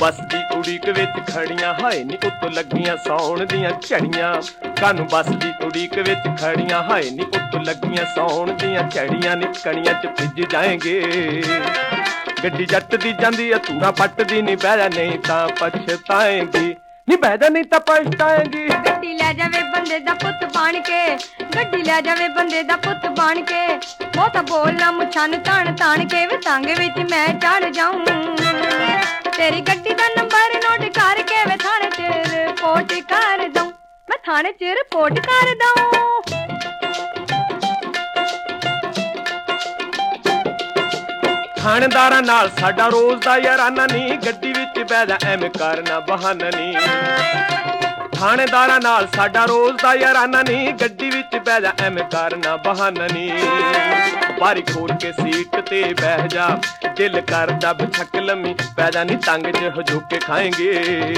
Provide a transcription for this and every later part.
ਬੱਸ ਦੀ ਉਡੀਕ ਵਿੱਚ ਖੜੀਆਂ, ਹਾਏ ਨੀ ਉੱਤੋਂ ਲੱਗੀਆਂ ਸੌਣ ਦੀਆਂ ਝੜੀਆਂ। ਕਾਨੂੰ ਬੱਸ ਦੀ ਉਡੀਕ ਵਿੱਚ ਖੜੀਆਂ, ਹਾਏ ਨੀ ਉੱਤੋਂ ਲੱਗੀਆਂ ਸੌਣ ਦੀਆਂ ਝੜੀਆਂ। ਨੀ ਕਣੀਆਂ ਚ ਭਿੱਜ ਜਾਏਂਗੇ। ਗੱਡੀ ਜੱਟ ਦੀ ਜਾਂਦੀ ਆ ਤੂੜਾ ਪੱਟਦੀ ਨਹੀਂ ਬਹਿ ਨਹੀਂ ਤਾਂ ਪਛਤਾਏਗੀ। ਨੀ ਬਹਿ ਨਹੀਂ ਤਾਂ ਪਛਤਾਏਗੀ। ਗੱਡੀ ਲੈ ਜਾਵੇ ਬੰਦੇ ਦਾ ਪੁੱਤ ਬਣ ਕੇ, ਗੱਡੀ ਲੈ ਜਾਵੇ ਬੰਦੇ ਦਾ ਪੁੱਤ ਬਣ ਕੇ। ਬਹੁਤਾ ਬੋਲਣਾ ਮੁੱਛਾਂ ਨੂੰ ਤਾਣ ਕੇ, ਵੇ ਵਿੱਚ ਮੈਂ ਚੜ ਜਾਊਂ। ਤੇਰੀ ਗੱਡੀ ਦਾ ਨੰਬਰ ਨੋਟ ਕਰਕੇ ਵੇ ਥਾਣੇ 'ਚ ਰਿਪੋਰਟ ਕਰ ਦਊਂ। ਮੈਂ ਥਾਣੇ 'ਚ ਰਿਪੋਰਟ ਕਰ ਦਊਂ। ਥਾਣੇਦਾਰਾਂ ਨਾਲ ਸਾਡਾ ਰੋਜ਼ ਦਾ ਯਾਰਾਨਾ ਨਹੀਂ ਗੱਡੀ ਵਿੱਚ ਬਹਿ ਜਾ, ਐਵੇਂ ਕਰਨਾ ਬਹਾਨਾ ਨਹੀਂ ਥਾਣੇਦਾਰਾਂ ਨਾਲ ਸਾਡਾ ਰੋਜ਼ ਦਾ ਯਾਰਾਨਾ ਨਹੀਂ ਗੱਡੀ ਵਿੱਚ ਬਹਿ ਜਾ, ਐਵੇਂ ਕਰਨਾ ਬਹਾਨਾ ਨਹੀਂ ਬਾਰੀ ਖੋਲ ਕੇ ਸੀਟ ਤੇ ਬਹਿ ਜਾ, ਦਿਲ ਕਰਦਾ ਬਛਕ ਲੰਮੀ ਪੈ ਜਾ ਨਹੀਂ ਤੰਗ ਚ ਹਜੂਕੇ ਖਾਏਂਗੇ।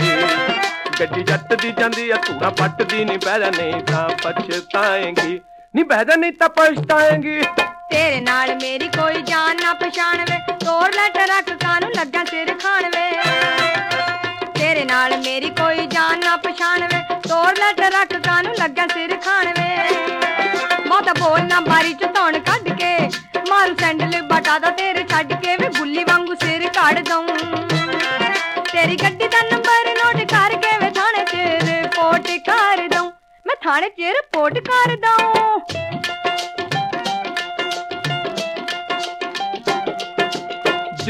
ਗੱਡੀ ਜੱਟ ਦੀ ਜਾਂਦੀ ਆ, ਧੂੜਾ ਪੱਟਦੀ ਨਹੀਂ ਬਹਿ ਜਾ ਨਹੀਂ ਤਾਂ ਪਛਤਾਏਂਗੀ। ਨਹੀਂ ਬਹਿ ਜਾ ਨਹੀਂ ਤਾਂ ਪਛਤਾਏਂਗੀ। ਤੇਰੇ ਨਾਲ ਮੇਰੀ ਕੋਈ ਜਾਨ ਨਾ ਪਛਾਣ ਵੇ ਤੋਰ ਲੈ ਟਰੱਕ ਕਾਨੂੰ ਲੱਗਾ ਸਿਰ ਖਾਣ ਵੇ ਤੇਰੇ ਨਾਲ ਮੇਰੀ ਕੋਈ ਜਾਨ ਨਾ ਪਛਾਣ ਵੇ ਤੋਰ ਲੈ ਟਰੱਕ ਕਾਨੂੰ ਲੱਗਾ ਸਿਰ ਖਾਣ ਵੇ ਬਹੁਤਾ ਬੋਲ ਨਾ ਬਾਰੀ ਚ ਧੌਣ ਕੱਢ ਕੇ। ਮਾਰੂ ਸੈਂਡਲ ਬਟਾ ਦਾ ਤੇਰੇ ਛੱਡ ਕੇ ਵੇ ਗੁੱਲੀ ਵਾਂਗੂ ਸਿਰ ਕੱਢ ਦਊਂ। ਤੇਰੀ ਗੱਡੀ ਦਾ ਨੰਬਰ ਨੋਟ ਕਰਕੇ ਵੇ ਥਾਣੇ 'ਚ ਰਿਪੋਰਟ ਕਰ ਦਊਂ। ਮੈਂ ਥਾਣੇ 'ਚ ਰਿਪੋਰਟ ਕਰ ਦਊਂ।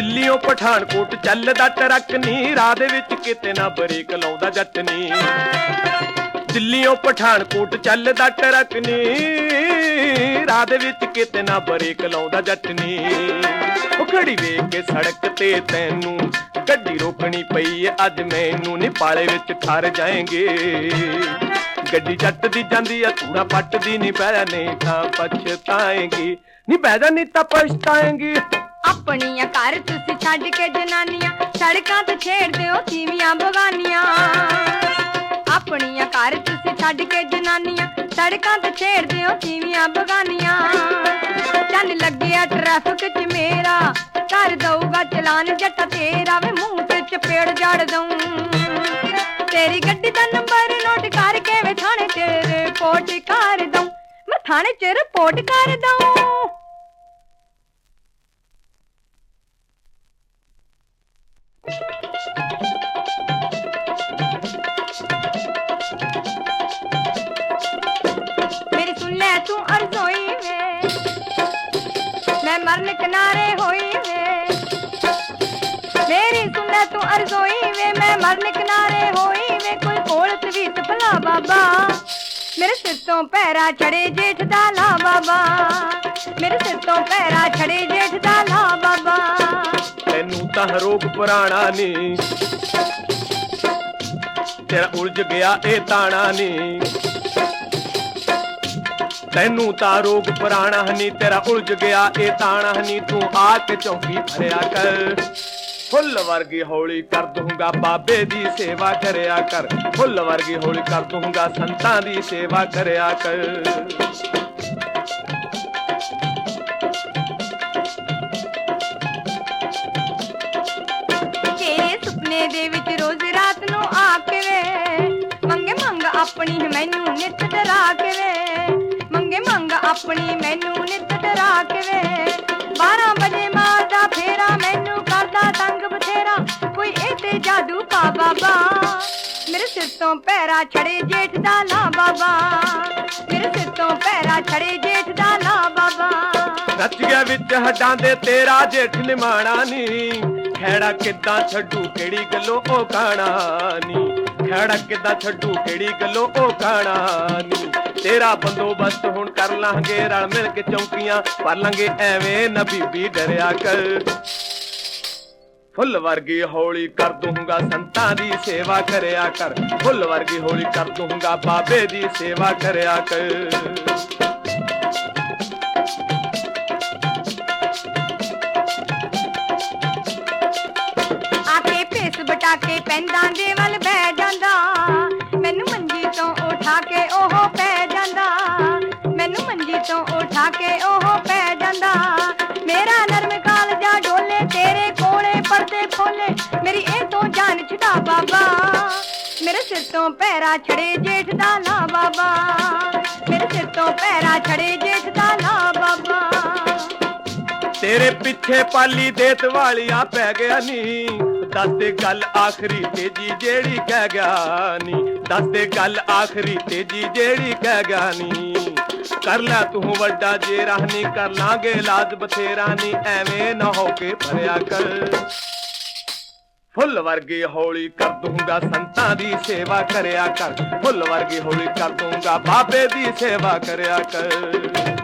ਦਿੱਲੀੋਂ ਪਠਾਨਕੋਟ ਚੱਲਦਾ ਟਰੱਕ ਨੀ, ਰਾਹ ਦੇ ਵਿੱਚ ਕਿਤੇ ਨਾ ਬ੍ਰੇਕ ਲਾਉਂਦਾ ਜੱਟ ਨੀ। ਦਿੱਲੀੋਂ ਪਠਾਨਕੋਟ ਚੱਲਦਾ ਟਰੱਕ ਨੀ, ਰਾਹ ਦੇ ਵਿੱਚ ਕਿਤੇ ਨਾ ਬ੍ਰੇਕ ਲਾਉਂਦਾ ਜੱਟ ਨੀ। ਉਹ ਖੜੀ ਵੇਖ ਕੇ ਸੜਕ ਤੇ ਤੈਨੂੰ ਗੱਡੀ ਰੋਕਣੀ ਪਈ ਏ, ਅੱਜ ਮੈਨੂੰ ਨੀ ਪਾਲੇ ਵਿੱਚ ਠਰ ਜਾਏਂਗੇ। ਗੱਡੀ ਜੱਟ ਦੀ ਜਾਂਦੀ ਆ ਧੂੜਾ ਪੱਟਦੀ ਨਹੀਂ ਬਹਿ ਨਹੀਂ ਤਾਂ ਪਛਤਾਏਂਗੀ। ਨਹੀਂ ਬਹਿ ਜਾ ਨਹੀਂ ਤਾਂ ਪਛਤਾਏਂਗੀ। ਆਪਣੀਆਂ ਘਰ ਤੁਸੀਂ ਛੱਡ ਕੇ ਜਨਾਨੀਆਂ, ਸੜਕਾਂ ਤੇ ਛੇੜਦੇ ਹੋ ਤੀਵੀਆਂ ਬਗਾਨੀਆਂ। ਆਪਣੀਆਂ ਘਰ ਤੁਸੀਂ ਛੱਡ ਕੇ ਜਨਾਨੀਆਂ, ਸੜਕਾਂ ਤੇ ਛੇੜਦੇ ਹੋ ਤੀਵੀਆਂ ਬਗਾਨੀਆਂ। ਚੱਲ ਲੱਗਿਆ ਟ੍ਰੈਫਿਕ 'ਚ ਮੇਰਾ ਕਰ ਦਊਗਾ ਚਲਾਨ ਜੱਟਾ ਤੇਰਾ, ਵੇ ਮੂੰਹ ਤੇ ਚਪੇੜ ਜੜ ਦਊਂ। ਤੇਰੀ ਗੱਡੀ ਦਾ ਨੰਬਰ ਨੋਟ ਕਰਕੇ ਵੇ ਥਾਣੇ 'ਚ ਰਿਪੋਰਟ ਕਰ ਦਊਂ, ਮੈਂ ਥਾਣੇ 'ਚ ਰਿਪੋਰਟ ਕਰ ਦਊਂ। ਮਰਨ ਕਿਨਾਰੇ ਹੋਈ ਵੇ। ਮੇਰੀ ਸੁਣ ਤੂੰ ਅਰਜ਼ੋਈ ਵੇ, ਮੈਂ ਮਰਨ ਕਿਨਾਰੇ ਹੋਈ ਵੇ। ਕੋਈ ਕੋਲ ਤਵੀਤ ਭਲਾ ਬਾਬਾ, ਮੇਰੇ ਸਿਰ ਤੋਂ ਪੈਰਾ ਛੜੇ ਜੇਠ ਦਾ ਲਾ ਬਾਬਾ। ਮੇਰੇ ਸਿਰ ਤੋਂ ਪੈਰਾ ਛੜੇ ਜੇਠ ਦਾ ਲਾ ਬਾਬਾ। ਤੈਨੂੰ ਤਾਂ ਰੋਗ ਪੁਰਾਣਾ ਨੀ। ਤੇਰਾ ਉਲਝ ਗਿਆ ਇਹ ਤਾਣਾ ਨੀ। ਤੈਨੂੰ ਤਾਂ ਰੋਗ ਪੁਰਾਣਾ ਨੀ ਤੇਰਾ ਉਲਝ ਗਿਆ, ਇਹ ਤਾਣਾ ਨੀ ਤੂੰ ਆ ਕੇ ਚੌਕੀ ਭਰਿਆ ਕਰ। ਫੁੱਲ ਵਰਗੀ ਹੌਲੀ ਕਰ ਦੂੰਗਾ ਬਾਬੇ ਦੀ ਸੇਵਾ ਕਰਿਆ ਕਰ। ਫੁੱਲ ਵਰਗੀ ਹੌਲੀ ਕਰ ਦੂੰਗਾ ਸੰਤਾਂ ਦੀ ਸੇਵਾ ਕਰਿਆ ਕਰ। ਦੇ ਵਿੱਚ ਰੋਜ਼ ਰਾਤ ਨੂੰ ਆ ਕੇ ਵੇ, ਮੰਗੇ ਮੰਗ ਆਪਣੀ ਮੈਨੂੰ ਆਪਣੀ ਮੈਨੂੰ ਨਿਤ ਡਰਾ ਕੇ ਵੇ। 12 ਵਜੇ ਮਾਰਦਾ ਫੇਰਾ, ਮੈਨੂੰ ਕਰਦਾ ਤੰਗ ਬਥੇਰਾ। ਕੋਈ ਇਹ ਜਾਦੂ ਪਾ ਬਾਬਾ। ਮੇਰੇ ਸਿਰ ਤੋਂ ਪੈਰਾ ਛੜੇ ਜੇਠ ਦਾ ਲਾ ਬਾਬਾ। ਮੇਰੇ ਸਿਰ ਤੋਂ ਪੈਰਾ ਛੜੇ ਜੇਠ ਦਾ ਲਾ ਬਾਬਾ। ਰਚ ਗਿਆ ਵਿੱਚ ਹੱਡਾਂ ਦੇ ਤੇਰਾ ਜੇਠ ਨਿਮਾਣਾ ਨੀ। ਖੈੜਾ ਕਿੱਦਾਂ ਛੱਡੂ, ਕਿਹੜੀ ਗੱਲੋਂ ਉਹ ਕਾਣਾ ਨੀ। ਖੈੜਾ ਕਿੱਦਾਂ ਛੱਡੂ, ਕਿਹੜੀ ਗੱਲੋਂ ਉਹ ਕਾਣਾ ਨੀ। ਤੇਰਾ ਬੰਦੋਬਸਤ ਹੁਣ ਕਰ ਲਾਂਗੇ, ਰਲ ਮਿਲ ਕੇ ਚੌਂਕੀਆਂ ਪਰ ਲਾਂਗੇ, ਐਵੇਂ ਨਾ ਬੀਬੀ ਡਰਿਆ ਕਰ। ਫੁੱਲ ਵਰਗੀ ਹੌਲੀ ਕਰ ਦੂੰਗਾ ਸੰਤਾਂ ਦੀ ਸੇਵਾ ਕਰਿਆ ਕਰ। ਫੁੱਲ ਵਰਗੀ ਹੌਲੀ ਕਰ ਦੂੰਗਾ ਬਾਬੇ ਦੀ ਸੇਵਾ ਕਰਿਆ ਕਰ। ਬਟਾਕੇ ਭੇਸ ਦੇ ਵੱਲ ਬਹਿ ਜਾਂਦਾ। ਤੋਂ ਕੇ ਉਹ ਪੈ ਜਾਂਦਾ। ਮੇਰਾ ਨਰਮ ਕਾਲਜਾ ਢੋਲੇ ਤੇਰੇ ਕੋਲੇ ਪਰਦੇ ਖੋਲੇ। ਮੇਰੀ ਇਹ ਤੋਂ ਜਾ ਸਿਰ ਤੋਂ ਪੈਰਾ ਛੜੇ ਜੇਠ ਦਾ ਲਾ ਬਾਬਾ। ਮੇਰੇ ਸਿਰ ਤੋਂ ਪੈਰਾ ਛੜੇ ਜੇਠ ਦਾ ਲਾ ਬਾਬਾ। ਤੇਰੇ ਪਿੱਛੇ ਪਾਲੀ ਦੇ ਵਾਲੀਆ ਪੈ ਗਿਆ ਨੀ। ਦੱਸ ਗੱਲ ਆਖਰੀ ਤੇਜੀ ਜਿਹੜੀ ਕਹਿ ਗਿਆ ਨੀ। ਦੱਸ ਗੱਲ ਆਖਰੀ ਤੇਜੀ ਜਿਹੜੀ ਕਹਿ ਗਿਆ ਨੀ। ਕਰ ਲੈ, ਤੂੰ ਵੱਡਾ ਜੇ ਰਹਿਨੀ ਕਰ ਲਾਂਗੇ ਲਾਜ ਬਥੇਰਾ ਨੀ ਐਵੇਂ ਨਾ ਹੋ ਕੇ ਭਰਿਆ ਕਰ ਫੁੱਲ ਵਰਗੀ ਹੌਲੀ ਕਰ ਦੂੰਗਾ ਸੰਤਾਂ ਦੀ ਸੇਵਾ ਕਰਿਆ ਕਰ ਫੁੱਲ ਵਰਗੀ ਹੌਲੀ ਕਰ ਦੂੰਗਾ ਬਾਬੇ ਦੀ ਸੇਵਾ ਕਰਿਆ ਕਰ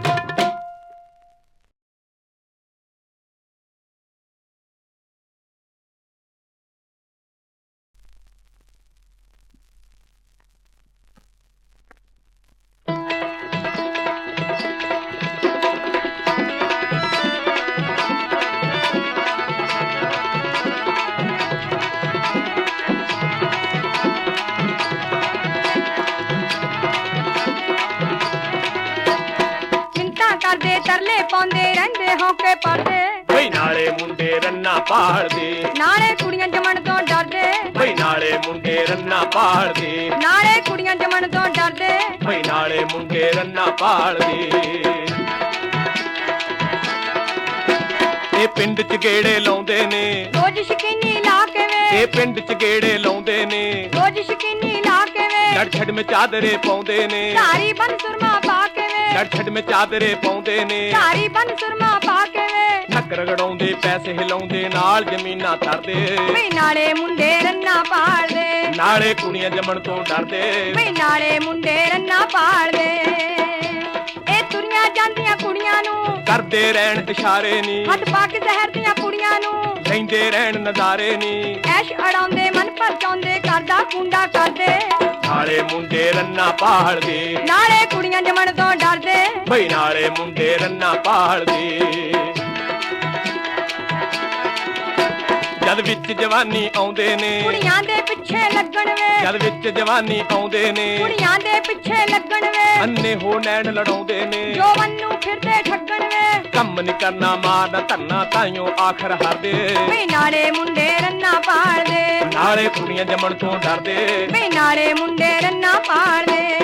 ਤਰਲੇ ਪਾਉਂਦੇ ਰਹਿੰਦੇ ਹੌਕੇ ਪੜਦੇ ਬਈ ਨਾਲੇ ਮੁੰਡੇ ਰੰਨਾ ਪਾੜਦੇ। ਨਾਲੇ ਕੁੜੀਆਂ ਜੰਮਣ ਤੋਂ ਡਰਦੇ। ਬਈ ਨਾਲੇ ਮੁੰਡੇ ਰੰਨਾ ਪਾੜਦੇ। ਨਾਲੇ ਕੁੜੀਆਂ ਜੰਮਣ ਤੋਂ ਡਰਦੇ। ਬਈ ਨਾਲੇ ਮੁੰਡੇ ਰੰਨਾ ਪਾੜਦੇ। ਇਹ ਪਿੰਡ ਚ ਗੇੜੇ ਲਾਉਂਦੇ ਨੇ। ਰੋਜ਼ ਸ਼ਕੀਨੀ ਲਾ ਕੇ ਵੇ। ਇਹ ਪਿੰਡ ਚ ਗੇੜੇ ਲਾਉਂਦੇ ਨੇ। ਰੋਜ਼ ਸ਼ਕੀਨੀ ਲਾ ਕੇ ਵੇ। ਛੜ ਛੜ ਮੇ ਚਾਦਰੇ ਪਾਉਂਦੇ ਨੇ। ਧਾਰੀ ਬਨ ਸੁਰਮਾ ਪਾ ਕੇ ਛੜ ਛੜ ਮੇ ਚਾਦਰੇ ਪਾਉਂਦੇ ਨੇ। ਧਾਰੀ ਬਨ ਸੁਰਮਾ ਪਾ ਕੇ। ਵੇ ਨੱਕ ਰਗੜਾਉਂਦੇ ਪੈਸੇ ਹਿਲਾਉਂਦੇ ਨਾਲ ਜ਼ਮੀਨਾਂ ਤਰਦੇ ਵੇ ਨਾਲੇ ਮੁੰਡੇ ਰੰਨਾ ਪਾਲਦੇ। ਨਾਲੇ ਕੁੜੀਆਂ ਜੰਮਣ ਤੋਂ ਡਰਦੇ। ਵੇ ਨਾਲੇ ਮੁੰਡੇ ਰੰਨਾ ਪਾਲਦੇ। ਇਹ ਤੁਰੀਆਂ ਜਾਂਦੀਆਂ ਕੁੜੀਆਂ ਨੂੰ। ਕਰਦੇ ਰਹਿਣ ਇਸ਼ਾਰੇ ਨੀ। ਹੱਥ ਪਾ ਕੇ ਜ਼ਹਿਰ ਦੀਆਂ ਕੁੜੀਆਂ ਨੂੰ। ਲੈਂਦੇ ਰਹਿਣ ਨਜ਼ਾਰੇ ਨੀ। ਐਸ਼ ਅੜਾਉਂਦੇ ਮਨ ਪਰਚਾਉਂਦੇ ਕਰਦਾ ਕੁੰਡਾ ਕਰਦੇ। ਨਾਲੇ ਮੁੰਡੇ ਰੰਨਾ ਪਾੜਦੇ ਨਾਲੇ ਕੁੜੀਆਂ ਜੰਮਣ ਤੋਂ ਡਰਦੇ। ਬਈ ਨਾਲੇ ਮੁੰਡੇ ਰੰਨਾ ਪਾੜਦੇ ਜਦ ਵਿੱਚ ਜਵਾਨੀ ਆਉਂਦੇ ਨੇ। ਕੁੜੀਆਂ ਦੇ ਪਿੱਛੇ ਲੱਗਣ ਵੇ। ਜਦ ਵਿੱਚ ਜਵਾਨੀ ਆਉਂਦੇ ਨੇ। ਕੁੜੀਆਂ ਦੇ ਪਿੱਛੇ ਲੱਗਣ ਵੇ। ਅੰਨੇ ਹੋ ਨੈਣ ਲੜਾਉਂਦੇ ਨੇ। ਜੋਵਨ ਨੂੰ ਫਿਰਦੇ ਕੰਮ ਨੀ ਕਰਨਾ ਮਾਰਨਾ ਧੰਨਾ ਤਾਈਓ ਆਖਰ ਹਾਰਦੇ। ਵੇ ਨਾਲੇ ਮੁੰਡੇ ਰੰਨਾ ਪਾਲਦੇ। ਨਾਲੇ ਕੁੜੀਆਂ ਜੰਮਣ ਤੋਂ ਡਰਦੇ। ਵੇ ਨਾਲੇ ਮੁੰਡੇ ਰੰਨਾ ਪਾਲਦੇ।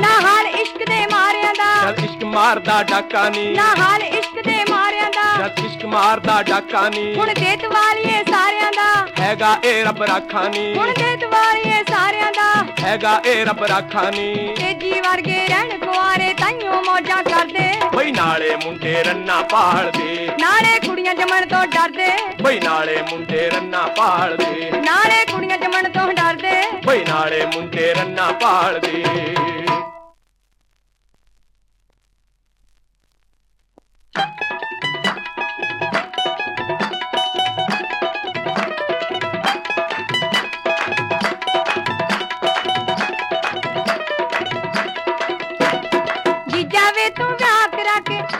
ਨਾ ਹਾਲ ਇਸ਼ਕ ਦੇ ਮਾਰਿਆਂ ਦਾ। ਜਦ ਇਸ਼ਕ ਮਾਰਦਾ ਡਾਕਾ ਨੀ। ਨਾ ਹਾਲ ਇਸ਼ਕ ਦੇ ਮਾਰਿਆਂ ਦਾ। ਜਦ ਇਸ਼ਕ ਮਾਰਦਾ ਡਾਕਾ ਨੀ। ਹੁਣ ਦੇਤ ਵਾਲੀਏ ਸਾਰਿਆਂ ਦਾ। ਹੈਗਾ ਇਹ ਰੱਬ ਰਾਖਾ ਨੀ। ਹੁਣ ਦੇਤ ਵਾਲੀਏ ਸਾਰਿਆਂ ਦਾ। ਹੈਗਾ ਇਹ ਰੱਬ ਰਾਖਾ ਨੀ। ਤੇਜੀ ਵਰਗੇ ਰਹਿਣ ਕੁਆਰੇ ਤਾਈਓ ਮੌਜਾਂ ਕਰਦੇ ਬਈ ਨਾਲੇ ਮੁੰਡੇ ਰੰਨਾ ਪਾਲਦੇ ਨਾਲੇ ਕੁੜੀਆਂ ਜੰਮਣ ਤੋਂ ਡਰਦੇ। ਬਈ ਨਾਲੇ ਮੁੰਡੇ ਰੰਨਾ ਪਾਲਦੇ ਨਾਲੇ ਕੁੜੀਆਂ ਜੰਮਣ ਤੋਂ ਡਰਦੇ। ਬਈ ਨਾਲੇ ਮੁੰਡੇ ਰੰਨਾ ਪਾਲਦੇ ਜੀਜਾ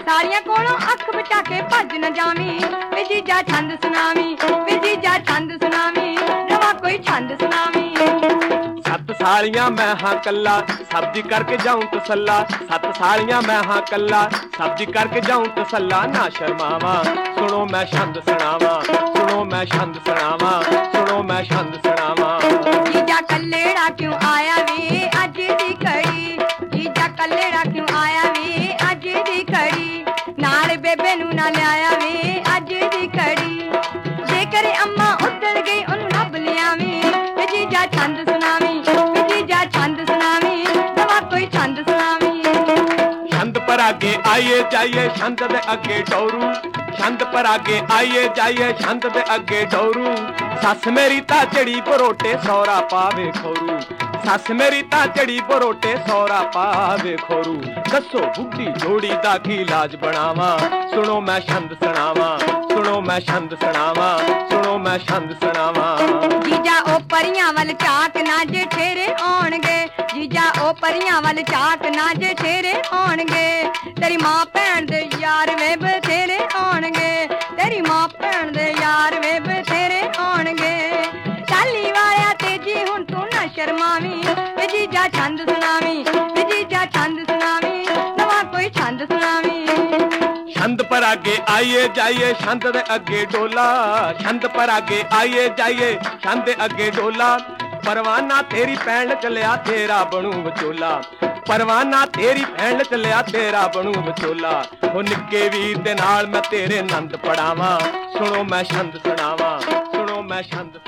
ਸਾਰੀਆਂ ਕੋਲੋਂ ਅੱਖ ਬਚਾ ਕੇ ਭੱਜ ਨਾ ਜਾਵੀਂ। ਵੇ ਜੀਜਾ ਛੰਦ ਸੁਣਾਵੀਂ ਵੇ ਜੀਜਾ ਛੰਦ ਸੁਣਾਵੀਂ ਰਵਾ ਕੋਈ ਛੰਦ ਸੁਣਾਵੀਂ। ਸੱਤ ਸਾਲੀਆਂ ਮੈਂ ਹਾਂ ਕੱਲਾ ਸਬਜ਼ੀ ਕਰਕੇ ਜਾਉਂ ਤਸੱਲਾ। ਸੱਤ ਸਾਲੀਆਂ ਮੈਂ ਹਾਂ ਕੱਲਾ ਸਬਜ਼ੀ ਕਰਕੇ ਜਾਉਂ ਤਸੱਲਾ। ਨਾ ਸ਼ਰਮਾਵਾ ਸੁਣੋ ਮੈਂ ਛੰਦ ਸੁਣਾਵਾ ਸੁਣੋ ਮੈਂ ਛੰਦ ਸੁਣਾਵਾ ਸੁਣੋ ਮੈਂ ਛੰਦ ਸੁਣਾਵਾ। ਜੀਜਾ ਕੱਲੇੜਾ ਕਿਉਂ ਆਇਆ ਵੇ? ਜੇਕਰ ਅੰਮਾ ਉੱਧਰ ਗਈ, ਉਹਨੂੰ ਲੱਭ ਲਿਆਵੀਂ। ਵੇ ਜੀਜਾ ਛੰਦ ਸੁਣਾਵੀਂ ਵੇ ਜੀਜਾ ਛੰਦ ਸੁਣਾਵੀਂ ਨਵਾਂ ਕੋਈ ਛੰਦ ਸੁਣਾਵੀਂ। ਛੰਦ ਪਰ ਆਗੇ ਆਈਏ ਜਾਈਏ, ਛੰਦ ਦੇ ਅੱਗੇ ਡੋਰੂ। ਛੰਦ ਪਰ ਆਗੇ ਆਈਏ ਜਾਈਏ, ਛੰਦ ਦੇ ਅੱਗੇ ਡੋਰੂ। ਸੱਸ ਮੇਰੀ ਤਾਂ ਚੜੀ ਪਰੋਟੇ ਸੌਰਾ ਪਾਵੇ ਖੋਰੂ। ਸੱਸ ਮੇਰੀ ਤਾਂ ਚੜੀ ਪਰੋਟੇ ਸੌਰਾ ਪਾਵੇ ਖੋਰੂ। ਦੱਸੋ ਬੁੱਢੀ ਜੋੜੀ ਦਾ ਕੀ ਇਲਾਜ ਬਣਾਵਾਂ? ਸੁਣੋ ਮੈਂ ਛੰਦ ਸੁਣਾਵਾਂ, ਸੁਣੋ ਮੈਂ ਛੰਦ ਸੁਣਾਵਾਂ। ਸੁਣੋ ਮੈਂ ਛੰਦ ਸੁਣਾਵਾਂ। ਜੀਜਾ ਉਹ ਪਰੀਆਂ ਵੱਲ ਝਾਕ ਨਾ ਜੇ ਠੇਰੇ ਆਉਣਗੇ। ਜੀਜਾ ਉਹ ਪਰੀਆਂ ਵੱਲ ਝਾਕ ਨਾ ਜੇ ਠੇਰੇ ਆਉਣਗੇ। ਤੇਰੀ ਮਾਂ ਭੈਣ ਦੇ ਯਾਰ ਵੇ ਬਥੇਰੇ ਆਉਣਗੇ। ਤੇਰੀ ਮਾਂ ਭੈਣ ਦੇ ਯਾਰ ਵੇ ਬਥੇਰੇ ਆਉਣਗੇ। ਚਾਲੀ ਵਾਲਿਆ ਤੇਜੀ ਹੁਣ ਤੂੰ ਨਾ ਸ਼ਰਮਾਵੀਂ। ਜੀਜਾ ਛੰਦ ਸੁਣਾ ਛੰਦ ਆਈਏ ਜਾਈਏ ਛੰਦ ਦੇ ਅੱਗੇ ਡੋਲਾ ਛੰਦ ਪਰ ਆਈਏ ਜਾਈਏ ਛੰਦ ਦੇ ਅੱਗੇ ਡੋਲਾ ਪਰਵਾਨਾ ਤੇਰੀ ਭੈਣ ਚੱਲਿਆ ਤੇਰਾ ਬਣੂ ਵਿਚੋਲਾ ਪਰਵਾਨਾ ਤੇਰੀ ਭੈਣ ਚੱਲਿਆ ਤੇਰਾ ਬਣੂ ਵਿਚੋਲਾ ਉਹ ਨਿੱਕੇ ਵੀਰ ਦੇ ਨਾਲ ਮੈਂ ਤੇਰੇ ਨੰਦ ਪੜਾਵਾਂ ਸੁਣੋ ਮੈਂ ਛੰਦ ਸੁਣਾਵਾਂ ਸੁਣੋ ਮੈਂ ਛੰਦ